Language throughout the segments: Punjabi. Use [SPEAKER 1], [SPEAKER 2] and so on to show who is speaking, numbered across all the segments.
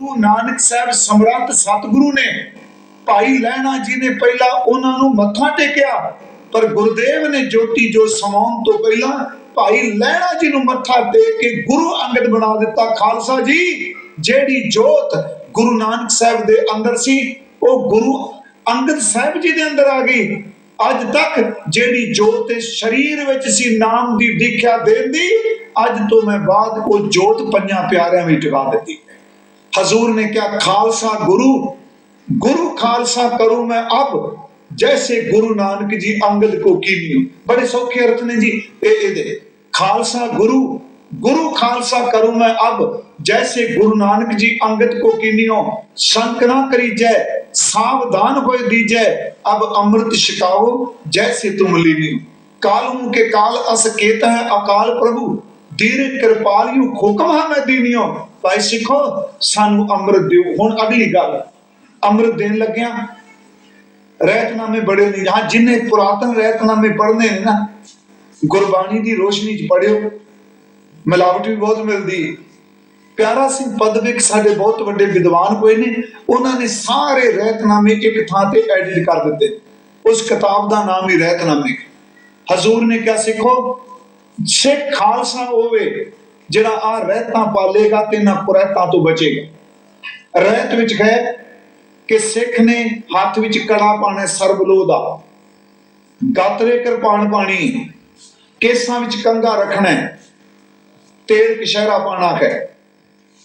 [SPEAKER 1] ਗੁਰੂ ਨਾਨਕ ਸਾਹਿਬ ਸਮਰੱਥ ਸਤਿਗੁਰੂ ਨੇ ਭਾਈ ਲਹਿਣਾ ਜੀ ਨੇ ਪਹਿਲਾਂ ਉਹਨਾਂ ਨੂੰ ਮੱਥਾ ਟੇਕਿਆ, ਪਰ ਗੁਰਦੇਵ ਨੇ ਜੋਤੀ ਜੋ ਸਮਾਉਣ ਤੋਂ ਪਹਿਲਾਂ ਭਾਈ ਲਹਿਣਾ ਜੀ ਨੂੰ ਮੱਥਾ ਟੇਕ ਕੇ ਗੁਰੂ ਅੰਗਦ ਬਣਾ ਦਿੱਤਾ ਖਾਲਸਾ ਜੀ, ਜਿਹੜੀ ਜੋਤ ਗੁਰੂ ਨਾਨਕ ਸਾਹਿਬ ਦੇ ਅੰਦਰ ਸੀ, ਉਹ ਗੁਰੂ ਅੰਗਦ ਸਾਹਿਬ ਜੀ ਦੇ ਅੰਦਰ ਆ ਗਈ। ਅੱਜ ਤੱਕ ਜਿਹੜੀ ਜੋਤ ਸਰੀਰ ਵਿੱਚ ਸੀ, ਨਾਮ ਦੀ ਦੀਖਿਆ ਦੇਣ ਦੀ, ਅੱਜ ਤੋਂ ਮੈਂ ਬਾਅਦ ਉਹ ਜੋਤ ਪੰਜਾਂ ਪਿਆਰਿਆਂ ਵਿੱਚ ਟਿਕਾ ਦਿੱਤੀ। हजूर ने क्या खालसा गुरु गुरु खालसा करूं मैं अब जैसे गुरु नानक जी अंगद को कीनियो बड़े सौखे अर्थ ने जी ए ए दे खालसा गुरु गुरु खालसा करूं मैं अब जैसे गुरु नानक जी अंगद को कीनियो संक ना करी जय सावधान होए दीजय अब अमृत छिकाओ जैसे तुम लीनियो कालू के काल अस केत है अकाल प्रभु ਧੀਰ ਕਿਰਪਾਲਿਓ ਹੁਕਮ ਹੈ ਮੈਂ ਦੀਨਿਓ ਭਾਈ ਸਿੱਖੋ, ਸਾਨੂੰ ਅੰਮ੍ਰਿਤ ਦਿਓ। ਹੁਣ ਅਗਲੀ ਗੱਲ, ਅੰਮ੍ਰਿਤ ਦੇਣ ਲੱਗਿਆ ਰਹਿਤਨਾਮੇ ਬੜੇ ਨਹੀਂ ਹਾਂ, ਜਿਨੇ ਪੁਰਾਤਨ ਰਹਿਤਨਾਮੇ ਪੜ੍ਹਨੇ ਨੇ ਨਾ, ਗੁਰਬਾਣੀ ਦੀ ਰੋਸ਼ਨੀ 'ਚ ਪੜਿਓ ਮਿਲਾਵਟ ਵੀ ਬਹੁਤ ਮਿਲਦੀ ਪਿਆਰਾ ਸਿੰਘ ਪਦਵਿਕ ਸਾਡੇ ਬਹੁਤ ਵੱਡੇ ਵਿਦਵਾਨ ਹੋਏ ਨੇ। ਉਹਨਾਂ ਨੇ ਸਾਰੇ ਰਹਿਤਨਾਮੇ ਇੱਕ ਥਾਂ ਤੇ ਐਡਿਟ ਕਰ ਦਿੱਤੇ। ਉਸ ਕਿਤਾਬ ਦਾ ਨਾਮ ਹੀ ਰਹਿਤਨਾਮੇ ਹਜ਼ੂਰ ਨੇ ਕਿਹਾ, ਸਿੱਖੋ ਸਿੱਖ ਖਾਲਸਾ ਹੋਵੇ, ਜਿਹੜਾ ਆ ਰਹਿਤਾਂ ਪਾਲੇਗਾ ਤੇ ਨਾ ਕੁਰੈਤਾਂ ਤੋਂ ਬਚੇਗਾ। ਰਹਿਤ ਵਿੱਚ ਹੈ ਕਿ ਸਿੱਖ ਨੇ ਹੱਥ ਵਿੱਚ ਕੜਾ ਪਾਣਾ ਸਰਬਲੋ ਦਾ ਗਾਤਰੇ ਕਿਰਪਾਨ ਪਾਣੀ, ਕੇਸਾਂ ਵਿੱਚ ਕੰਗਾ ਰੱਖਣਾ ਤੇਲ ਕਿਸ਼ਹਿਰਾ ਪਾਣਾ ਹੈ।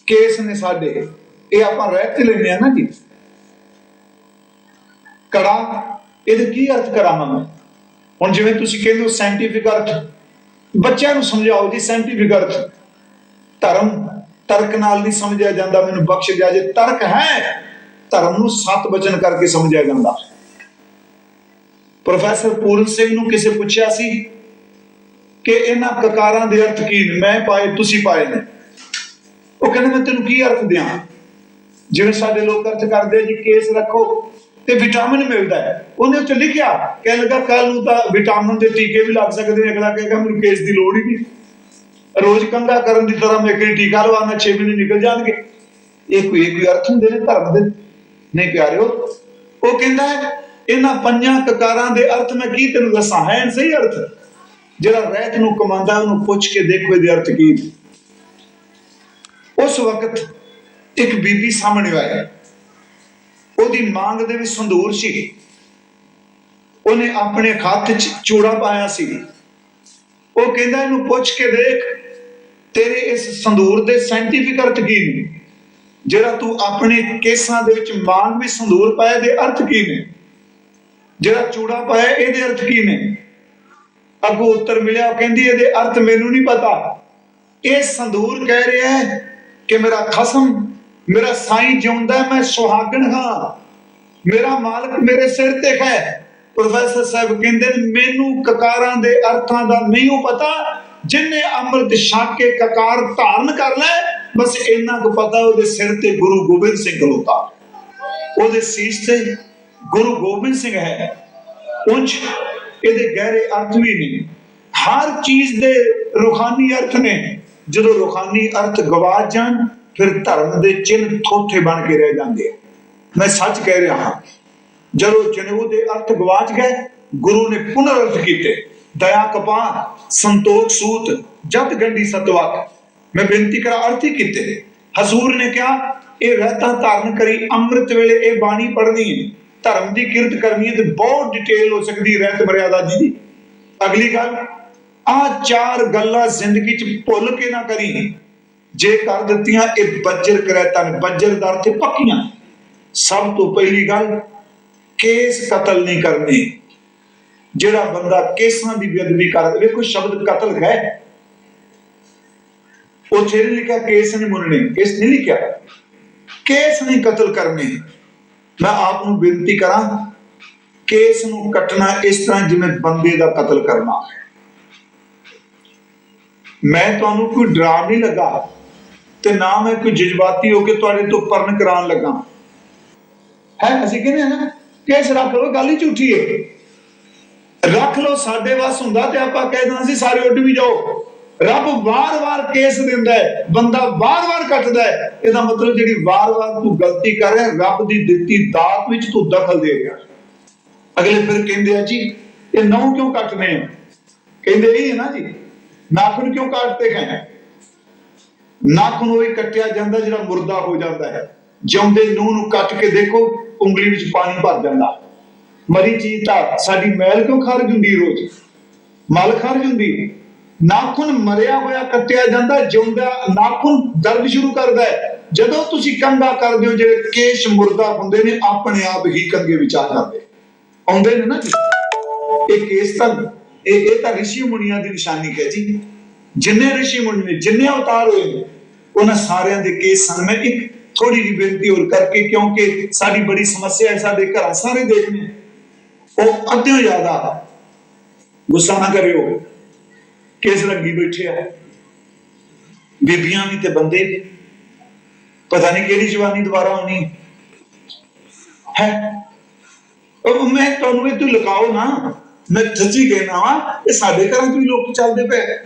[SPEAKER 1] ਕੇਸ ਨੇ ਸਾਡੇ, ਇਹ ਆਪਾਂ ਰਹਿਤ ਤੇ ਲੈਨੇ ਆ ਨਾ ਜੀ। ਕੜਾ, ਇਹਦੇ ਕੀ ਅਰਥ ਕਰਾਂ ਮੈਂ? ਹੁਣ ਜਿਵੇਂ ਤੁਸੀਂ ਕਹਿੰਦੇ ਹੋ ਸਾਇੰਟੀਫਿਕ ਅਰਥ ਬੱਚਿਆਂ ਨੂੰ ਸਮਝਾਓ ਜੀ ਸਾਇੰਟੀਫਿਕ ਅਰਥ ਧਰਮ, ਤਰਕ ਨਾਲ ਨਹੀਂ ਸਮਝਿਆ ਜਾਂਦਾ, ਮੈਨੂੰ ਬਖਸ਼ ਦਿਆ ਜੇ। ਤਰਕ ਹੈ, ਧਰਮ ਨੂੰ ਸਤ ਬਚਨ ਕਰਕੇ ਸਮਝਿਆ ਜਾਂਦਾ। ਪ੍ਰੋਫੈਸਰ ਪੂਰਨ ਸਿੰਘ ਨੂੰ ਕਿਸੇ ਪੁੱਛਿਆ ਸੀ ਕਿ ਇਹਨਾਂ ਕਕਾਰਾਂ ਦੇ ਅਰਥ ਕੀ ਨੇ? ਮੈਂ ਪਾਏ, ਤੁਸੀਂ ਪਾਏ ਨੇ। ਉਹ ਕਹਿੰਦੇ, ਮੈਂ ਤੈਨੂੰ ਕੀ ਅਰਥ ਦਿਆਂ? ਜਿਵੇਂ ਸਾਡੇ ਲੋਕ ਅਰਥ ਕਰਦੇ ਜੀ, ਕੇਸ ਰੱਖੋ। ਤੇ ਵਿਟਾਮਿਨ ਮਿਲਦਾ ਹੈ। ਉਹਨੇ ਉੱਤੇ ਲਿਖਿਆ ਕਹਿ ਲੱਗਾ ਕੱਲ ਨੂੰ ਤਾਂ ਵਿਟਾਮਿਨ ਦੇ ਟੀਕੇ ਵੀ ਲੱਗ ਸਕਦੇ ਨੇ। ਅਗਲਾ ਕਹੇਗਾ, ਮੈਨੂੰ ਕੇਸ ਦੀ ਲੋੜ ਹੀ ਨਹੀਂ। ਰੋਜ਼ ਕੰਗਾ ਕਰਨ ਦੀ ਤਰ੍ਹਾਂ ਮੈਂ ਕਿਹੜੀ ਟੀਕਾ ਲਵਾਉਣਾ 6 ਮਹੀਨੇ ਨਿਕਲ ਜਾਣਗੇ। ਇਹ ਕੋਈ ਕੋਈ ਅਰਥ ਹੁੰਦੇ ਨੇ ਧਰਮ ਦੇ? ਨਹੀਂ ਪਿਆਰਿਓ, ਉਹ ਕਹਿੰਦਾ ਹੈ, ਇਹਨਾਂ ਪੰਜਾਂ ਕਕਾਰਾਂ ਦੇ ਅਰਥ ਮੈਂ ਕੀ ਤੈਨੂੰ ਦੱਸਾਂ? ਹੈ ਸਹੀ ਅਰਥ? ਜਿਹੜਾ ਰਹਿਤ ਨੂੰ ਕਮਾਂਦਾ ਉਹਨੂੰ ਪੁੱਛ ਕੇ ਦੇਖੋ ਇਹਦੇ ਅਰਥ ਕੀ ਉਸ ਵਕਤ ਇੱਕ ਬੀਬੀ ਸਾਹਮਣੇ ਆਇਆ। ਉਹਦੀ ਮੰਗ ਦੇ ਵਿੱਚ ਸੰਦੂਰ ਸੀ ਉਹਨੇ ਆਪਣੇ ਹੱਥ 'ਚ ਚੂੜਾ ਪਾਇਆ ਸੀ ਉਹ ਕਹਿੰਦਾ, ਇਹਨੂੰ ਪੁੱਛ ਕੇ ਦੇਖ, ਤੇਰੇ ਇਸ ਸੰਦੂਰ ਦੇ ਸਾਇੰਟੀਫਿਕ ਅਰਥ ਕੀ ਨੇ? ਜਿਹੜਾ ਤੂੰ ਆਪਣੇ ਕੇਸਾਂ ਦੇ ਵਿੱਚ ਮੰਗ ਸੰਦੂਰ ਪਾਇਆ ਦੇ ਅਰਥ ਕੀ ਨੇ? ਜਿਹੜਾ ਚੂੜਾ ਪਾਇਆ, ਇਹਦੇ ਅਰਥ ਕੀ ਨੇ? ਅੱਗੋਂ ਉੱਤਰ ਮਿਲਿਆ, ਉਹ ਕਹਿੰਦੀ, ਇਹਦੇ ਅਰਥ ਮੈਨੂੰ ਨਹੀਂ ਪਤਾ। ਇਹ ਸੰਦੂਰ ਕਹਿ ਰਿਹਾ ਹੈ ਕਿ ਮੇਰਾ ਖਸਮ ਮੇਰਾ ਸਾਈਂ ਜਿਉਂਦਾ ਮੈਂ ਸੁਹਾਗਣ ਹਾਂ। ਮੇਰਾ ਮਾਲਕ ਮੇਰੇ ਸਿਰ ਤੇ ਹੈ। ਪ੍ਰੋਫੈਸਰ ਸਾਹਿਬ ਕਹਿੰਦੇ ਮੈਨੂੰ ਕਕਾਰਾਂ ਦੇ ਅਰਥਾਂ ਦਾ ਨਹੀਂ ਉਹ ਪਤਾ। ਜਿਨੇ ਅੰਮ੍ਰਿਤ ਛਕ ਕੇ ਕਕਾਰ ਧਾਰਨ ਕਰ ਲੈ, ਬਸ ਇੰਨਾ ਕੁ ਪਤਾ ਉਹਦੇ ਸਿਰ ਤੇ ਗੁਰੂ ਗੋਬਿੰਦ ਸਿੰਘ ਖਲੋਤਾ। ਉਹਦੇ ਸੀਸ ਤੇ ਗੁਰੂ ਗੋਬਿੰਦ ਸਿੰਘ ਹੈ। ਉੱਚ ਇਹਦੇ ਗਹਿਰੇ ਅਰਥ ਵੀ ਨਹੀਂ। ਹਰ ਚੀਜ਼ ਦੇ ਰੂਹਾਨੀ ਅਰਥ ਨੇ। ਜਦੋਂ ਰੂਹਾਨੀ ਅਰਥ ਗਵਾਚ ਜਾਣ ਫਿਰ ਧਰਮ ਦੇ ਚਿੰਨ ਥੋਥੇ ਬਣ ਕੇ ਰਹਿ ਜਾਂਦੇ ਆ। ਮੈਂ ਸੱਚ ਕਹਿ ਰਿਹਾ ਹਾਂ, ਜਦੋਂ ਜਨੂ ਦੇ ਅਰਥ ਗਵਾਚ ਗਏ, ਗੁਰੂ ਨੇ ਪੁਨਰ ਅਰਥ ਕੀਤੇ। ਦਇਆ ਕਪਾ ਸੰਤੋਖ, ਸੂਤ, ਜਤ ਗੰਡੀ ਸਤਵਕ। ਮੈਂ ਬੇਨਤੀ ਕਰਾਂ, ਅਰਥ ਹੀ ਕੀਤੇ ਹਜ਼ੂਰ ਨੇ ਕਿਹਾ, ਇਹ ਰਹਿਤਾ ਧਾਰਨ ਕਰੀ, ਅੰਮ੍ਰਿਤ ਵੇਲੇ ਇਹ ਬਾਣੀ ਪੜ੍ਹਨੀ ਹੈ। ਧਰਮ ਦੀ ਕਿਰਤ ਕਰਨੀ ਹੈ ਤੇ ਬਹੁਤ ਡਿਟੇਲ ਹੋ ਸਕਦੀ ਰਹਿਤ ਮਰਿਆਦਾ ਜੀ ਦੀ। ਅਗਲੀ ਗੱਲ ਆ ਚਾਰ ਗੱਲਾਂ ਜ਼ਿੰਦਗੀ 'ਚ ਭੁੱਲ ਕੇ ਨਾ ਕਰੀ। ਜੇ ਕਰ ਦਿੱਤੀਆਂ, ਇਹ ਬੱਜਰ ਕਰੇ ਤਨ, ਬੱਜਰ ਦਰ ਤੇ ਪੱਕੀਆਂ। ਸਭ ਤੋਂ ਪਹਿਲੀ ਗੱਲ, ਕੇਸ ਕਤਲ ਨਹੀਂ ਕਰਨੇ। ਜਿਹੜਾ ਬੰਦਾ ਕੇਸਾਂ ਦੀ ਬੇਅਦਬੀ ਕਰ ਵੇਖੋ ਸ਼ਬਦ ਕਤਲ ਹੈ? ਉਹ ਨਹੀਂ ਲਿਖਿਆ ਕੇਸ ਨਹੀਂ ਮੁੰਨਣੇ ਕੇਸ ਨਹੀਂ ਲਿਖਿਆ। ਕੇਸ ਨਹੀਂ ਕਤਲ ਕਰਨੇ। ਮੈਂ ਆਪ ਨੂੰ ਬੇਨਤੀ ਕਰਾਂ, ਕੇਸ ਨੂੰ ਕੱਟਣਾ ਇਸ ਤਰ੍ਹਾਂ ਜਿਵੇਂ ਬੰਦੇ ਦਾ ਕਤਲ ਕਰਨਾ। ਮੈਂ ਤੁਹਾਨੂੰ ਕੋਈ ਡਰਾ ਨਹੀਂ ਲੱਗਾ। ਤੇ ਨਾ ਮੈਂ ਕੋਈ ਜਜ਼ਬਾਤੀ ਹੋ ਕੇ ਤੁਹਾਡੇ ਤੋਂ ਪਰਨ ਕਰਾਉਣ ਲੱਗਾ। ਹੈ, ਅਸੀਂ ਕਹਿੰਦੇ ਹਾਂ ਨਾ? ਕੇਸ ਰੱਖ ਲਓ, ਗੱਲ ਹੀ ਝੂਠੀ ਹੈ ਰੱਖ ਲਓ, ਸਾਡੇ ਵਾਸ ਹੁੰਦਾ ਤੇ ਆਪਾਂ ਕਹਿ ਸੀ, ਸਾਰੇ ਉੱਡ ਵੀ ਜਾਓ। ਰੱਬ ਵਾਰ-ਵਾਰ ਕੇਸ ਦਿੰਦਾ ਹੈ, ਬੰਦਾ ਵਾਰ-ਵਾਰ ਕੱਟਦਾ ਹੈ। ਇਹਦਾ ਮਤਲਬ ਜਿਹੜੀ ਵਾਰ-ਵਾਰ ਤੂੰ ਗਲਤੀ ਕਰ ਰਿਹਾ, ਰੱਬ ਦੀ ਦਿੱਤੀ ਦਾਤ ਵਿੱਚ ਤੂੰ ਦਖਲ ਦੇ ਰਿਹਾ। ਅਗਲੇ ਫਿਰ ਕਹਿੰਦੇ ਆ, ਜੀ, ਇਹ ਨਹੁੰ ਕਿਉਂ ਕੱਟਨੇ ਆ ਕਹਿੰਦੇ ਇਹ ਹੈ ਨਾ ਜੀ, ਨਾਖੂਨ ਕਿਉਂ ਕੱਟਦੇ ਹੈ? ਨਾਖੂਨ ਉਹ ਹੀ ਕੱਟਿਆ ਜਾਂਦਾ ਜਿਹੜਾ ਮੁਰਦਾ ਹੋ ਜਾਂਦਾ ਹੈ। ਜਿਉਂਦੇ ਨੂੰਹ ਨੂੰ ਕੱਟ ਕੇ ਦੇਖੋ, ਉਂਗਲੀ ਵਿੱਚ ਪਾਣੀ ਭਰ ਜਾਂਦਾ। ਮਰੀ ਚੀਜ਼ ਤਾਂ ਸਾਡੀ ਮੈਲ ਕਿਉਂ ਖਾਰਜ ਹੁੰਦੀ ਰੋਜ਼? ਮਲ ਖਾਰਜ ਹੁੰਦੀ ਨਾਖੂਨ ਮਰਿਆ ਹੋਇਆ ਕੱਟਿਆ ਜਾਂਦਾ, ਜਿਉਂਦਾ ਨਾਖੂਨ ਦਰਦ ਸ਼ੁਰੂ ਕਰਦਾ ਹੈ। ਜਦੋਂ ਤੁਸੀਂ ਕੰਗਾ ਕਰਦੇ ਹੋ, ਜਿਹੜੇ ਕੇਸ਼ ਮੁਰਦਾ ਹੁੰਦੇ ਨੇ, ਆਪਣੇ ਆਪ ਹੀ ਕੰਗੇ ਵਿੱਚ ਆ ਜਾਂਦੇ। ਆਉਂਦੇ ਨੇ ਨਾ ਇਹ ਕੇਸ ਤਾਂ, ਇਹ ਇਹ ਤਾਂ ਰਿਸ਼ੀ ਮੁਨੀਆਂ ਦੀ ਨਿਸ਼ਾਨੀ ਹੈ ਜੀ ਜਿੰਨੇ ਰਿਸ਼ੀ ਮੁਨੀ ਨੇ, ਜਿੰਨੇ ਅਵਤਾਰ ਹੋਏ ਨੇ ਉਹਨਾਂ ਸਾਰਿਆਂ ਦੇ ਕੇਸ ਸਨ ਮੈਂ ਇੱਕ ਥੋੜੀ ਜਿਹੀ ਬੇਨਤੀ ਹੋਰ ਕਰਕੇ, ਕਿਉਂਕਿ ਸਾਡੀ ਬੜੀ ਸਮੱਸਿਆ ਹੈ, ਸਾਡੇ ਘਰਾਂ ਸਾਰੇ ਦੇਖਣੇ ਉਹ ਅੱਧਿਓ ਜ਼ਿਆਦਾ ਗੁੱਸਾ ਨਾ ਕਰਿਓ। ਕੇਸ ਲੱਗੀ ਬੈਠੇ ਆ। ਬੀਬੀਆਂ ਵੀ ਤੇ ਬੰਦੇ ਵੀ। ਪਤਾ ਨਹੀਂ ਕਿਹੜੀ ਜਵਾਨੀ ਦੁਬਾਰਾ ਆਉਣੀ। ਹੈ? ਉਹ ਮੈਂ ਤੁਹਾਨੂੰ ਇਹ ਤੂੰ ਲਗਾਓ ਨਾ। ਮੈਂ ਸੱਚੀ ਕਹਿਣਾ ਵਾ ਇਹ ਸਾਡੇ ਘਰਾਂ ਤੋਂ ਵੀ ਲੋਕ ਚੱਲਦੇ ਪਏ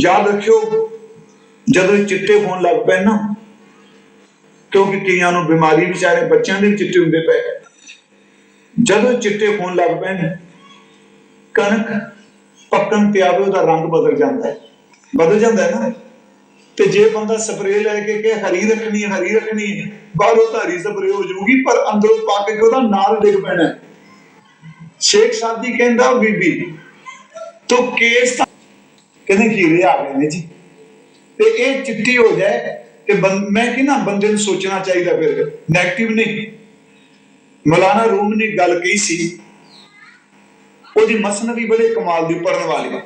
[SPEAKER 1] ਯਾਦ ਰੱਖਿਓ ਜਦੋਂ ਇਹ ਚਿੱਟੇ ਹੋਣ ਲੱਗ ਪਏ ਨਾ, ਕਿਉਂਕਿ ਕਈਆਂ ਨੂੰ ਬਿਮਾਰੀ ਵਿਚਾਰੇ ਬੱਚਿਆਂ ਦੇ ਚਿੱਟੇ ਹੁੰਦੇ ਪਏ ਜਦੋਂ ਚਿੱਟੇ ਹੋਣ ਲੱਗ ਪਏ ਨੇ, ਕਣਕ ਪੱਕਣ ਤੇ ਆਵੇ, ਉਹਦਾ ਰੰਗ ਬਦਲ ਜਾਂਦਾ ਹੈ। ਬਦਲ ਜਾਂਦਾ ਹੈ ਨਾ। ਤੇ ਜੇ ਬੰਦਾ ਸਪਰੇਅ ਲੈ ਕੇ ਕਿ ਹਰੀ ਰੱਖਣੀ ਹੈ, ਹਰੀ ਰੱਖਣੀ ਹੈ, ਬਾਹਰੋਂ ਤਾਂ ਹਰੀ ਸਪਰੇਅ ਹੋ ਜਾਊਗੀ, ਪਰ ਅੰਦਰੋਂ ਪੱਕ ਕੇ ਉਹਦਾ ਨਾਲ ਡਿੱਗ ਪੈਣਾ ਹੈ। ਸ਼ੇਖ ਸਾਦੀ ਕਹਿੰਦਾ ਬੀਬੀ, ਤੂੰ ਕੇਸ ਕਹਿੰਦੇ ਕੀੜੇ ਆ ਗਏ ਨੇ ਜੀ। ਤੇ ਇਹ ਚਿੱਟੀ ਹੋ ਜਾਏ ਤੇ ਮੈਂ ਕਹਿੰਦਾ ਬੰਦੇ ਨੂੰ ਸੋਚਣਾ ਚਾਹੀਦਾ ਫਿਰ? 네ਗੇਟਿਵ ਨਹੀਂ। ਮੌਲਾਨਾ ਰੂਮ ਨੇ ਗੱਲ ਕਹੀ ਸੀ। ਉਹਦੀ ਮਸਨਵੀ ਬੜੇ ਕਮਾਲ ਦੀ ਪੜਨ ਵਾਲੀ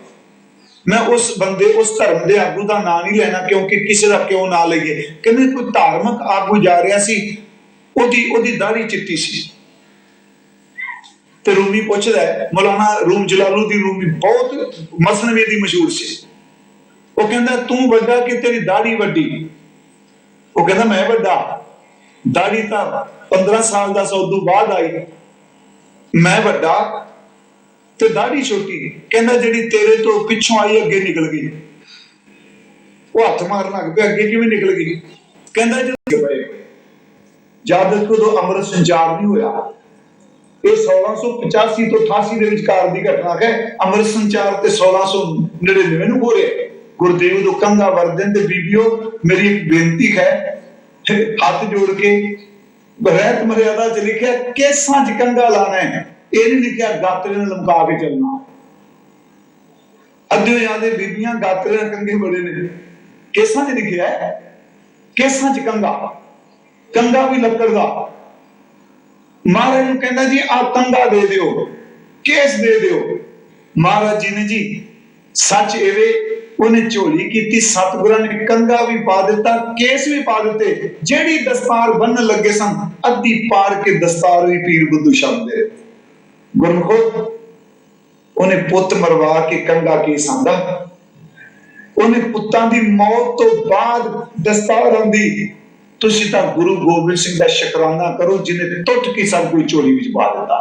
[SPEAKER 1] ਮੈਂ ਉਸ ਬੰਦੇ, ਉਸ ਧਰਮ ਦੇ ਆਗੂ ਦਾ ਨਾਂ ਨਹੀਂ ਲੈਣਾ ਕਿਉਂਕਿ ਕਿਸੇ ਦਾ ਕਿਉਂ ਨਾ ਲਈਏ? ਕਹਿੰਦੇ ਕੋਈ ਧਾਰਮਿਕ ਆਗੂ ਜਾ ਰਿਹਾ ਸੀ। ਉਹਦੀ ਉਹਦੀ ਦਾੜੀ ਚਿੱਟੀ ਸੀ। ਤੇ ਰੂਮੀ ਪੁੱਛਦਾ ਮੌਲਾਨਾ ਰੂਮ ਜਲਾਲੂਦੀਨ ਰੂਮੀ ਬਹੁਤ ਮਸਨਵੀ ਦੀ ਮਸ਼ਹੂਰ ਸੀ। ਉਹ ਕਹਿੰਦਾ, ਤੂੰ ਵੱਡਾ ਕਿ ਤੇਰੀ ਦਾੜੀ ਵੱਡੀ? ਉਹ ਕਹਿੰਦਾ, ਮੈਂ ਵੱਡਾ। ਦਾੜੀ ਤਾਂ 15 ਸਾਲ ਦਾ ਸੌ ਤੋਂ ਬਾਅਦ ਆਈ। ਮੈਂ ਵੱਡਾ ਤੇ ਦਾੜੀ ਛੋਟੀ। ਕਹਿੰਦਾ, ਜਿਹੜੀ ਤੇਰੇ ਤੋਂ ਪਿੱਛੋਂ ਆਈ, ਅੱਗੇ ਨਿਕਲ ਗਈ। ਉਹ ਹੱਥ ਮਾਰਨ ਲੱਗ ਪਿਆ, ਅੱਗੇ ਕਿਵੇਂ ਨਿਕਲ ਗਈ? ਕਹਿੰਦਾ ਜਦੋਂ ਪਏ ਜਦ ਉਦੋਂ ਅੰਮ੍ਰਿਤ ਸੰਚਾਰ ਨਹੀਂ ਹੋਇਆ, ਇਹ 1685 ਤੋਂ 88 ਦੇ ਵਿਚਕਾਰ ਦੀ ਘਟਨਾ ਹੈ। ਅੰਮ੍ਰਿਤ ਸੰਚਾਰ ਤੇ 1699 ਨੂੰ ਹੋ ਰਿਹਾ ਗੁਰਦੇਵ ਤੋਂ ਕੰਗਾ ਵਰਦਨ ਤੇ ਬੀਬੀਓ, ਮੇਰੀ ਇੱਕ ਬੇਨਤੀ ਹੈ ਹੱਥ ਜੋੜ ਕੇ ਰਹਿਤ ਮਰਿਆਦਾ ਚ ਲਿਖਿਆ, ਕੇਸਾਂ ਚ ਕੰਗਾ ਲਾਣਾ ਹੈ। ਇਹ ਨਹੀਂ ਲਿਖਿਆ ਗਾਤਰੇ ਨਾਲ ਲਮਕਾ ਕੇ ਚੱਲਣਾ। ਅੱਧੇ ਜਾਂਦੇ ਬੀਬੀਆਂ ਗਾਤਰੇ ਕੰਗੇ ਬੜੇ ਨੇ। ਕੇਸਾਂ ਚ ਲਿਖਿਆ ਹੈ, ਕੇਸਾਂ ਚ ਕੰਗਾ ਕੰਗਾ ਵੀ ਲੱਕੜ ਦਾ। ਮਹਾਰਾਜ ਨੂੰ ਕਹਿੰਦਾ ਜੀ ਆ ਕੰਗਾ ਦੇ ਦਿਓ, ਕੇਸ ਦੇ ਦਿਓ। ਮਹਾਰਾਜ ਜੀ ਨੇ ਜੀ, ਸੱਚ ਇਹਵੇ ਉਹਨੇ ਝੋਲੀ ਕੀਤੀ, ਸਤਿਗੁਰਾਂ ਨੇ ਕੰਗਾ ਵੀ ਪਾ ਦਿੱਤਾ, ਕੇਸ ਵੀ ਪਾ ਦਿੱਤੇ। ਜਿਹੜੀ ਦਸਤਾਰ ਬੰਨਣ ਲੱਗੇ ਸਨ, ਅੱਧੀ ਪਾਰ ਕੇ ਦਸਤਾਰ ਵੀ ਪੀਰ ਬੁੱਧੂ ਸ਼ਬਦ ਗੁਰਮਖੋ, ਉਹਨੇ ਪੁੱਤ ਮਰਵਾ ਕੇ ਕੰਗਾ ਕੇਸ ਆਂਦਾ ਉਹਨੇ ਪੁੱਤਾਂ ਦੀ ਮੌਤ ਤੋਂ ਬਾਅਦ ਦਸਤਾਰ ਆਉਂਦੀ। ਤੁਸੀਂ ਤਾਂ ਗੁਰੂ ਗੋਬਿੰਦ ਸਿੰਘ ਦਾ ਸ਼ੁਕਰਾਨਾ ਕਰੋ ਜਿਨੇ ਟੁੱਟ ਕੇ ਸਭ ਕੋਈ ਝੋਲੀ ਵਿੱਚ ਪਾ ਦਿੱਤਾ।